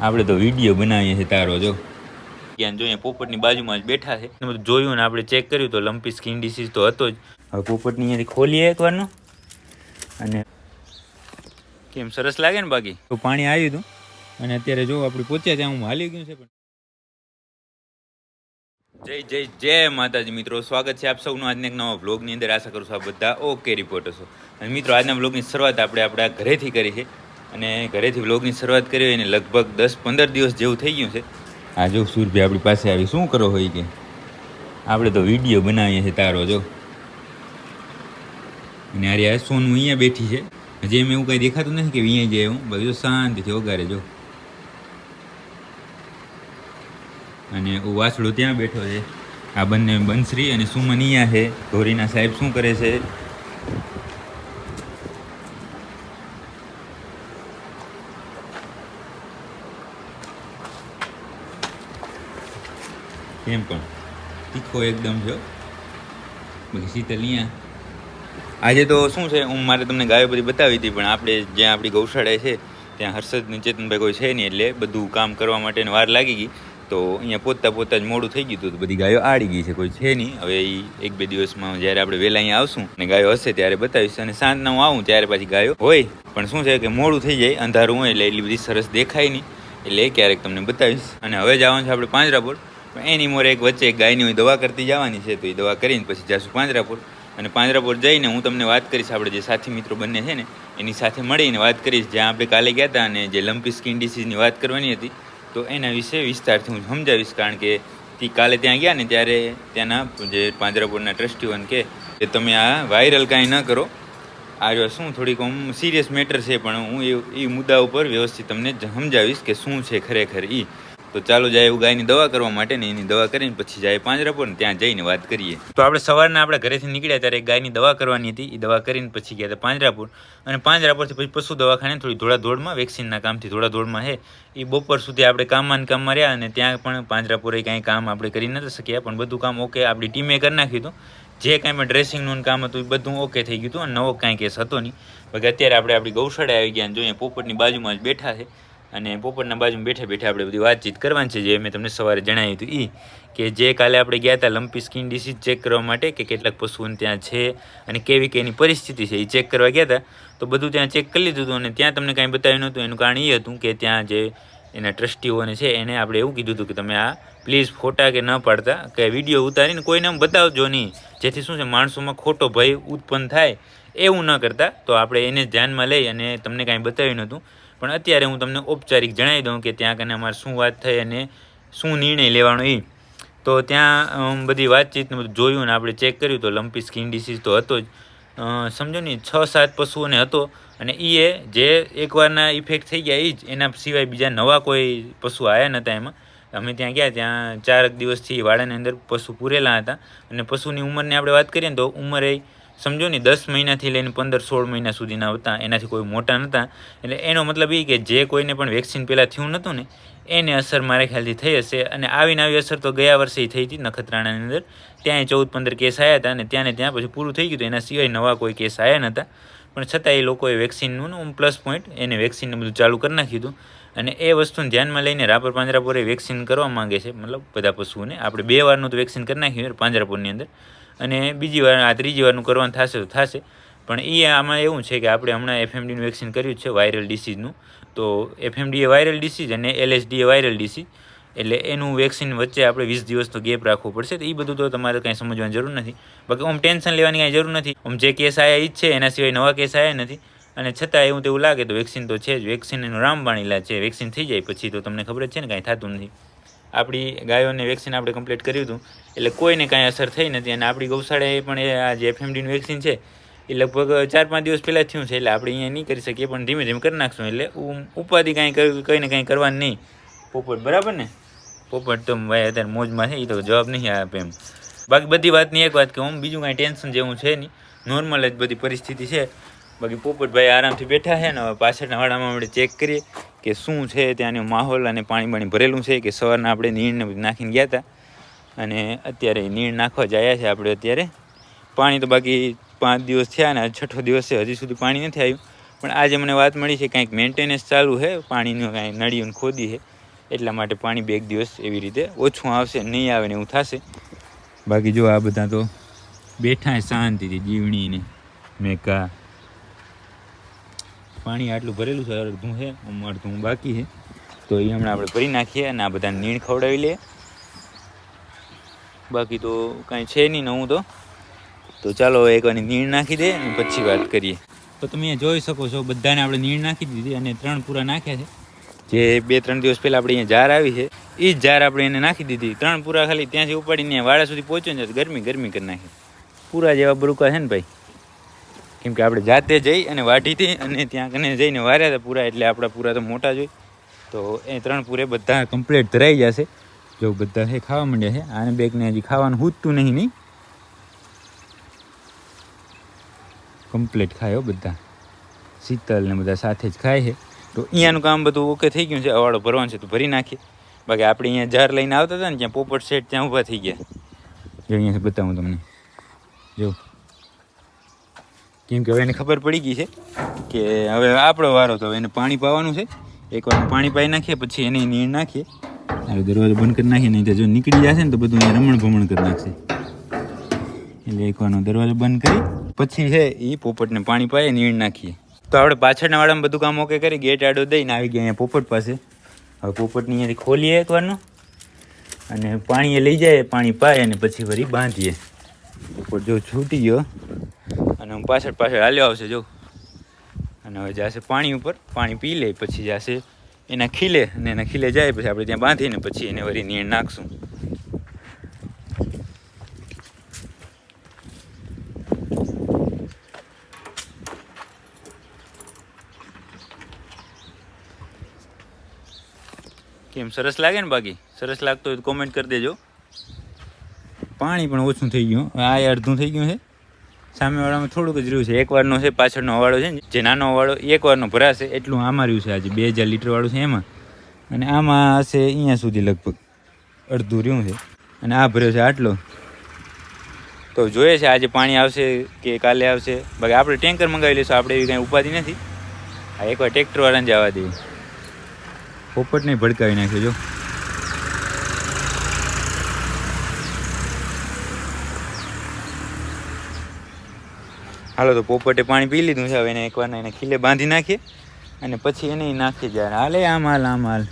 આપણે તો વીડિયો બનાવીએ છીએ તારો, જો. ત્યાં જોઈએ, પોપટની બાજુમાં જ બેઠા છે. બધું જોયું ને, આપણે ચેક કર્યું તો લંપી સ્કિન ડિસીઝ તો હતો જ. હવે પોપટની અહીંયાથી ખોલીએ એકવારનું. અને કેમ સરસ લાગે ને બાકી? તો પાણી આવ્યું હતું. અને અત્યારે જો આપણે પહોંચ્યા ત્યાં હું હાલી ગયું છે પણ. જય જય જય માતાજી મિત્રો. સ્વાગત છે આપ સૌનું આજના એક નવા વ્લોગની અંદર. આશા કરું છું આપ બધા ઓકે રિપોર્ટર છો. અને મિત્રો, આજના વ્લોગની શરૂઆત આપણે આપણા ઘરેથી કરી છે. અને ઘરેથી વ્લોગની શરૂઆત કરી હોય એને લગભગ દસ પંદર દિવસ જેવું થઈ ગયું છે. આ જો સૂરભી આપણી પાસે આવી, શું કરો હોય કે? આપણે તો વીડિયો બનાવીએ છીએ તારો, જો. અને અરે આ સોનું અહીંયા બેઠી છે. હજી એમ એવું કંઈ દેખાતું નથી કે અહીંયા જાય હું બધું શાંતિથી વગારે જો. અને હું વાછડો ત્યાં બેઠો છે. આ બંને બંસરી અને સુમન અહીંયા છે. ધોરીના સાહેબ શું કરે છે? કેમ પણ? તીખો એકદમ હો. બાકી શીતલ અહીંયા આજે તો શું છે, હું મારે તમને ગાયો બધી બતાવી હતી, પણ આપણે જ્યાં આપણી ગૌશાળા છે, ત્યાં હર્ષદ ચેતનભાઈ કોઈ છે નહીં એટલે બધું કામ કરવા માટે વાર લાગી ગઈ. તો અહીંયા પોતા પોતા જ મોડું થઈ ગયું હતું, તો બધી ગાયો આડી ગઈ છે, કોઈ છે નહીં. હવે એ એક બે દિવસમાં જ્યારે આપણે વહેલા અહીંયા આવશું અને ગાયો હશે ત્યારે બતાવીશ. અને સાંજના હું આવું ત્યારે પાછી ગાયો હોય, પણ શું છે કે મોડું થઈ જાય, અંધારું હોય એટલે એટલી બધી સરસ દેખાય નહીં. એટલે ક્યારેક તમને બતાવીશ. અને હવે જવાનું છે આપણે પાંજરાપોળ. એની મોરે એક વચ્ચે એક ગાયની હું દવા કરતી જવાની છે, તો એ દવા કરીને પછી જાશું પાંજરાપુર. અને પાંજરાપુર જઈને હું તમને વાત કરીશ, આપણે જે સાથી મિત્રો બંને છે ને, એની સાથે મળીને વાત કરીશ. જ્યાં આપણે કાલે ગયા હતા અને જે લંપી સ્કિન ડિસીઝની વાત કરવાની હતી, તો એના વિશે વિસ્તારથી હું સમજાવીશ. કારણ કે તે કાલે ત્યાં ગયા ને ત્યારે ત્યાંના જે પાંજરાપુરના ટ્રસ્ટીઓને કે તમે આ વાયરલ કાંઈ ન કરો. આ શું થોડીક આમ સિરિયસ મેટર છે, પણ હું એ એ મુદ્દા ઉપર વ્યવસ્થિત તમને સમજાવીશ કે શું છે ખરેખર એ તો ચાલો જાય એવું ગાયની દવા કરવા માટે ને એની દવા કરીને પછી જાય પાંજરાપુર ને ત્યાં જઈને વાત કરીએ. તો આપણે સવારના આપણે ઘરેથી નીકળ્યા ત્યારે ગાયની દવા કરવાની હતી. એ દવા કરીને પછી ગયા હતા પાંજરાપુર અને પાંજરાપુરથી પછી પશુ દવાખાને થોડી ધોળાધોળમાં, વેક્સિનના કામથી ધોળાધોળમાં છે એ બપોર સુધી આપણે કામમાં કામમાં રહ્યા અને ત્યાં પણ પાંજરાપુરે કાંઈ કામ આપણે કરી નથી શક્યા. પણ બધું કામ ઓકે આપણી ટીમે કરી નાખ્યું હતું. જે કાંઈ પણ ડ્રેસિંગનું કામ હતું એ બધું ઓકે થઈ ગયું હતું. અને નવો કાંઈ કેસ હતો નહીં. બાકી અત્યારે આપણે આપણી ગૌશાળા આવી ગયા અને જોઈએ પોપટની બાજુમાં જ બેઠા છે. અને પોપટના બાજુમાં બેઠા બેઠા આપણે બધી વાતચીત કરવાની છે, જે મેં તમને સવારે જણાવ્યું હતું એ કે જે કાલે આપણે ગયા હતા લંપી સ્કિન ડિસીઝ ચેક કરવા માટે, કે કેટલાક પશુઓને ત્યાં છે અને કેવી કે એની પરિસ્થિતિ છે એ ચેક કરવા ગયા હતા તો બધું ત્યાં ચેક કરી લીધું હતું અને ત્યાં તમને કાંઈ બતાવ્યું નહોતું. એનું કારણ એ હતું કે ત્યાં જે એના ટ્રસ્ટીઓને છે, એને આપણે એવું કીધું હતું કે તમે આ પ્લીઝ ફોટા કે ન પાડતા, કે વીડિયો ઉતારીને કોઈને બતાવજો નહીં. જેથી શું છે, માણસોમાં ખોટો ભય ઉત્પન્ન થાય એવું ન કરતા. તો આપણે એને ધ્યાનમાં લઈ અને તમને કાંઈ બતાવ્યું નહોતું. પણ અત્યારે હું તમને ઔપચારિક જણાવી દઉં કે ત્યાં કને અમારે શું વાત થઈ અને શું નિર્ણય લેવાનો એ તો ત્યાં બધી વાતચીત બધું જોયું ને આપણે ચેક કર્યું તો લંપી સ્કિન ડિસીઝ તો હતો જ. સમજો ને, છ સાત પશુઓને હતો અને એ જે એકવારના ઇફેક્ટ થઈ ગયા એ જ, એના સિવાય બીજા નવા કોઈ પશુ આવ્યા નહોતા એમાં. અમે ત્યાં ગયા, ત્યાં ચારક દિવસથી વાડાની અંદર પશુ પૂરેલા હતા. અને પશુની ઉંમરની આપણે વાત કરીએ ને તો ઉંમર એ સમજો ને, દસ મહિનાથી લઈને પંદર, સોળ મહિના સુધીના હતા એનાથી કોઈ મોટા નહોતા એટલે એનો મતલબ એ કે જે કોઈને પણ વેક્સિન પહેલાં થયું નહોતું ને, એને અસર મારા ખ્યાલથી થઈ હશે. અને આવીને આવી અસર તો ગયા વર્ષે થઈ હતી નખત્રાણાની અંદર. ત્યાં ચૌદ, પંદર કેસ આવ્યા હતા અને ત્યાં ને ત્યાં પછી પૂરું થઈ ગયું હતું. એના સિવાય નવા કોઈ કેસ આવ્યા નહોતા પણ છતાં એ લોકોએ વેક્સિનનું પ્લસ પોઈન્ટ એને વેક્સિનને બધું ચાલુ કરી નાખ્યું હતું. અને એ વસ્તુને ધ્યાનમાં લઈને રાપર પાંજરાપુરે વેક્સિન કરવા માગે છે. મતલબ બધા પશુઓને. આપણે બે વારનું તો વેક્સિન કરી નાખ્યું પાંજરાપુરની અંદર. અને બીજી વાર, આ ત્રીજી વારનું કરવાનું થશે તો થશે. પણ એ આમાં એવું છે કે આપણે હમણાં એફએમડીનું વેક્સિન કર્યું છે વાયરલ ડિસીઝનું તો એફએમડી એ વાયરલ ડિસીઝ અને એલએસડી એ વાયરલ ડિસીઝ એટલે એનું વેક્સિન વચ્ચે આપણે વીસ દિવસનો ગેપ રાખવો પડશે. તો એ બધું તો તમારે કાંઈ સમજવાની જરૂર નથી. બાકી આમ ટેન્શન લેવાની કાંઈ જરૂર નથી. આમ જે કેસ આવ્યા એ જ છે, એના સિવાય નવા કેસ આવ્યા નથી. અને છતાં એવું તેવું લાગે તો વેક્સિન તો છે જ. વેક્સિન એનું રામબાણ ઇલાજ છે. વેક્સિન થઈ જાય પછી તો તમને ખબર જ છે ને, કાંઈ થતું નથી. આપણી ગાયોને વેક્સિન આપણે કમ્પ્લીટ કર્યું હતું. એટલે કોઈને કાંઈ અસર થઈ નથી અને આપણી ગૌશાળાએ પણ આ જે એફએમડીનું વેક્સિન છે, એ લગભગ ચાર પાંચ દિવસ પહેલાં થયું છે. એટલે આપણે અહીંયા નહીં કરી શકીએ, પણ ધીમે ધીમે કરી નાખશું. એટલે ઉપાધિ કાંઈ કઈ, કંઈ કરવાની નહીં. પોપટ, બરાબર ને? પોપટ તો ભાઈ અત્યારે મોજમાં છે એ તો જવાબ નહીં આપે એમ. બાકી બધી વાતની એક વાત કે હું બીજું કાંઈ ટેન્શન જેવું છે નહીં. નોર્મલ જ બધી પરિસ્થિતિ છે. બાકી પોપટભાઈ આરામથી બેઠા છે ને હવે પાછળના વાડામાં આપણે ચેક કરીએ. કે શું છે ત્યાંનો માહોલ અને પાણી બાણી ભરેલું છે કે સવારના આપણે નીણ નાખીને ગયા હતા. અને અત્યારે નીણ નાખવા જાયા છે આપણે અત્યારે. પાણી તો બાકી પાંચ દિવસ થયા ને છઠ્ઠો દિવસ છે હજી સુધી પાણી નથી આવ્યું. પણ આજે મને વાત મળી છે કંઈક મેન્ટેનન્સ ચાલુ છે, પાણીનું કાંઈ નળીઓને ખોદી છે. એટલા માટે પાણી બે એક દિવસ એવી રીતે ઓછું આવશે, નહીં આવે ને એવું થશે. બાકી જો આ બધા તો બેઠા શાંતિથી, જીવણીને, મેકા પાણી આટલું ભરેલું છે, અડધું છે અડધું બાકી છે. તો એ હમણાં આપણે ભરી નાખીએ અને આ બધા નીણ ખવડાવી લઈએ. બાકી તો કાંઈ છે નહીં નવું તો. તો ચાલો એકવાર નીણ નાખી દે અને પછી વાત કરીએ. તો તમે અહીંયા જોઈ શકો છો, બધાને આપણે નીણ નાખી દીધી અને ત્રણ પૂરા નાખ્યા છે. જે બે ત્રણ દિવસ પહેલાં આપણે અહીંયા જાર આવી છે, એ જ જાર આપણે એને નાખી દીધી. ત્રણ પૂરા ખાલી ત્યાંથી ઉપાડીને વાળા સુધી પહોંચ્યો ને ગરમી ગરમી કરી નાખી. પૂરા જેવા બરુકા છે ને ભાઈ? કેમ કે આપણે જાતે જઈ અને વાઢીથી અને ત્યાં કને જઈને વાર્યા હતા પૂરા, એટલે આપણા પૂરા તો મોટા જોઈ તો એ ત્રણ પૂરે બધા કમ્પ્લીટ ધરાઈ જશે જો બધા છે ખાવા માંડ્યા છે આને બેગને હજી ખાવાનું હૂજતું નહીં નહીં. કમ્પ્લીટ ખાયો બધા. શીતલ ને બધા સાથે જ ખાય છે તો અહીંયાનું કામ બધું ઓકે થઈ ગયું છે. અવાડો ભરવાનો છે તો ભરી નાખીએ. બાકી આપણે અહીંયા જાર લઈને આવતા હતા ને, ત્યાં પોપટ સેટ ત્યાં ઊભા થઈ ગયા. જો અહીંયા બતાવું તમને. જો. કેમ કે હવે એને ખબર પડી ગઈ છે કે હવે આપણો વારો તો એને પાણી પાવાનું છે. એકવાર પાણી પાઈ નાખીએ, પછી એને નીણ નાખીએ. હવે દરવાજો બંધ કરી નાખીએ, નહીં તો જો નીકળી જશે ને તો બધું અહીંયા રમણ ભમણ કરી નાખશે. એટલે એકવારનો દરવાજો બંધ કરી, પછી છે એ પોપટને પાણી પાઈએ નીણ નાખીએ. તો આપણે પાછળના વાળામાં બધું કામ ઓકે કરી, ગેટ આડો દઈને આવી ગયા અહીંયા પોપટ પાસે. હવે પોપટની અહીંયાથી ખોલીએ એકવારનો અને પાણીએ લઈ જાય, પાણી પાય અને પછી વળી બાંધીએ. પોપટ જો છૂટી ગયો. અને હું પાછળ પાછળ હાલ્યો આવશે, જો. અને હવે જશે પાણી ઉપર, પાણી પી લે, પછી જશે એના ખીલે, અને એના ખીલે જાય, પછી આપણે ત્યાં બાંધીને પછી એને વળી નીણ નાખશું. કેમ, સરસ લાગે ને બાકી? સરસ લાગતો હોય તો કોમેન્ટ કરી દેજો. પાણી પણ ઓછું થઈ ગયું. આ અડધું થઈ ગયું છે. સામેવાળામાં થોડુંક જ રહ્યું છે. એક વારનો છે, પાછળનો અવાળો છે જે નાનો અવાળો એક વારનો ભરાશે એટલું આમાં રહ્યું છે આજે. બે હજાર લીટરવાળું છે એમાં. અને આમાં હશે અહીંયા સુધી લગભગ અડધું રહ્યું છે. અને આ ભર્યો છે આટલો. તો જોઈએ છે આજે પાણી આવશે કે કાલે આવશે. બાકી આપણે ટેન્કર મંગાવી લઈશું, આપણે એવી કાંઈ ઉપાધિ નથી. આ એકવાર ટ્રેક્ટરવાળાને જવા દઈએ. પોપટને ભડકાવી નાખ્યો જો. હાલો તો પોપટે પાણી પી લીધું છે, હવે એને એકવાર એને ખીલે બાંધી નાખીએ અને પછી એને નાખી જાય. હાલે આમ, હાલ આમ, હાલ.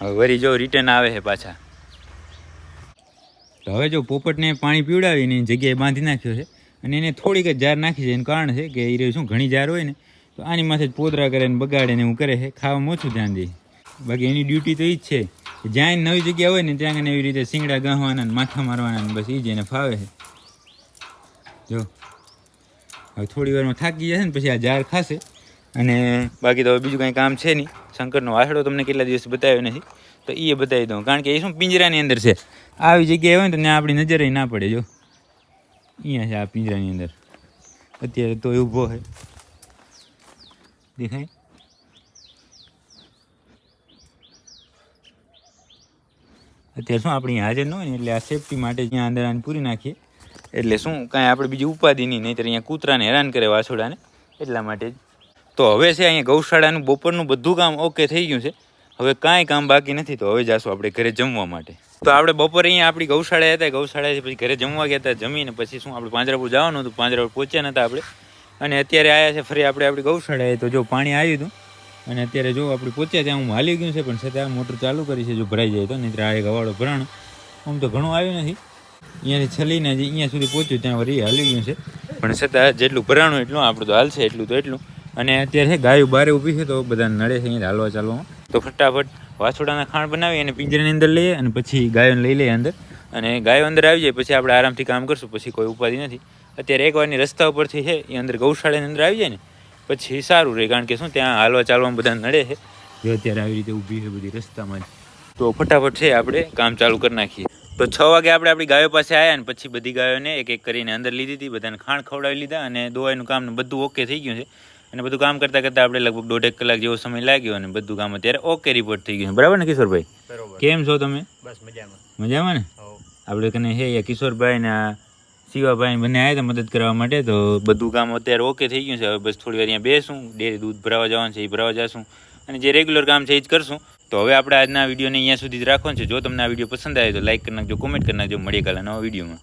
હવે વરી જો રિટર્ન આવે છે પાછા. તો હવે જો પોપટને પાણી પીવડાવીને એની જગ્યાએ બાંધી નાખ્યો છે અને એને થોડીક જ જાર નાખી છે. એનું કારણ છે કે એ શું, ઘણી જાર હોય ને, તો આની માથે જ પોદરા કરે ને બગાડે ને એવું કરે છે. ખાવામાં ઓછું ધ્યાન દે. બાકી એની ડ્યુટી તો એ જ છે. જ્યાં નવી જગ્યા હોય ને ત્યાં એવી રીતે શીંગડા ગાહવાના ને માથા મારવાના ને બસ એ જ એને ફાવે છે. જો, હવે થોડી વારમાં થાકી જશે ને પછી આ ઝાડ ખાશે. અને બાકી તો હવે બીજું કાંઈ કામ છે નહીં. શંકરનો વાસડો તમને કેટલા દિવસ બતાવ્યો નથી, તો એ બતાવી દઉં. કારણ કે એ શું પિંજરાની અંદર છે. આવી જગ્યાએ હોય ને તો ત્યાં આપણી નજરે ના પડે, જો. અહીંયા છે આ પિંજરાની અંદર. અત્યારે તો એ ઊભો છે. દેખાય? અત્યારે શું આપણી હાજર ન હોય ને એટલે આ સેફટી માટે ત્યાં અંદર આને પૂરી નાખીએ. એટલે શું, કાંઈ આપણે બીજી ઉપાધિ નહીં, નહીંતર અહીંયા કૂતરાને હેરાન કરે વાછોડાને એટલા માટે તો હવે છે અહીંયા ગૌશાળાનું, બપોરનું બધું કામ ઓકે થઈ ગયું છે. હવે કાંઈ કામ બાકી નથી, તો હવે જાશું આપણે ઘરે જમવા માટે. તો આપણે બપોરે અહીંયા આપણી ગૌશાળા હતા ગૌશાળાથી પછી ઘરે જમવા ગયા હતા, જમીને પછી શું, આપણે પાંજરાપુર જવાનું હતું, પાંજરાપુર પહોંચ્યા નહોતા આપણે. અને અત્યારે આવ્યા છે, ફરી આપણે આપણી ગૌશાળાએ, તો જો પાણી આવ્યું હતું અને અત્યારે જો આપણે પહોંચ્યા ત્યાં, હું હાલી ગયું છે, પણ છતાં મોટર ચાલુ કરી છે, જો ભરાઈ જાય તો નહીં આ એક હવાળો ભરણ. આમ તો ઘણું આવ્યું નથી. અહીંયાથી છલીને જે અહીંયા સુધી પહોંચ્યું, ત્યાં વળી હાલી ગયું છે. પણ છતાં જેટલું ભરાણું એટલું, આપણું તો હાલશે એટલું તો એટલું. અને અત્યારે ગાયો બારે ઊભી છે, તો બધા નડે છે અહીંયા હાલવા ચાલવામાં. તો ફટાફટ વાછોડાના ખાણ બનાવી અને પિંજરાની અંદર લઈએ અને પછી ગાયોને લઈ લઈએ અંદર. અને ગાયો અંદર આવી જાય, પછી આપણે આરામથી કામ કરશું, પછી કોઈ ઉપાધિ નથી. અત્યારે એકવારની રસ્તા ઉપરથી છે, એ અંદર ગૌશાળાની અંદર આવી જાય ને પછી સારું રહે કારણ કે શું ત્યાં હાલવા ચાલવામાં બધા નડે છે. જો અત્યારે આવી રીતે ઊભી છે બધી રસ્તામાં તો ફટાફટ છે આપણે કામ ચાલુ કરી નાખીએ. તો છ વાગે આપણે આપણી ગાયો પાસે આવ્યા ને પછી બધી ગાયોને એક એક કરીને અંદર લીધી હતી બધાને ખાણ ખવડાવી લીધા અને દોવાઈનું કામ બધું ઓકે થઈ ગયું છે. અને બધું કામ કરતાં કરતાં આપણે લગભગ દોઢેક કલાક જેવો સમય લાગ્યો અને બધું કામ અત્યારે ઓકે રિપોર્ટ થઈ ગયું છે. બરાબર ને કિશોરભાઈ? કેમ છો તમે? બસ મજામાં. મજામાં ને? આપણે કને હે કિશોરભાઈ ને આ શિવાભાઈ બંને આવ્યા હતા મદદ કરવા માટે, તો બધું કામ અત્યારે ઓકે થઈ ગયું છે. હવે બસ થોડી વાર અહીંયા બેસું, ડેરી દૂધ ભરાવા જવાનું છે એ ભરાવા જશું. અને જે રેગ્યુલર કામ છે એ જ કરશું. તો હવે આપણે આજના વિડીયોને અહીંયા સુધી જ રાખવાનું છે. જો તમને આ વીડિયો પસંદ આવે તો લાઈક કરી નાખજો કોમેન્ટ કરી નાખજો. મળીએ કાલે નવા વિડીયોમાં.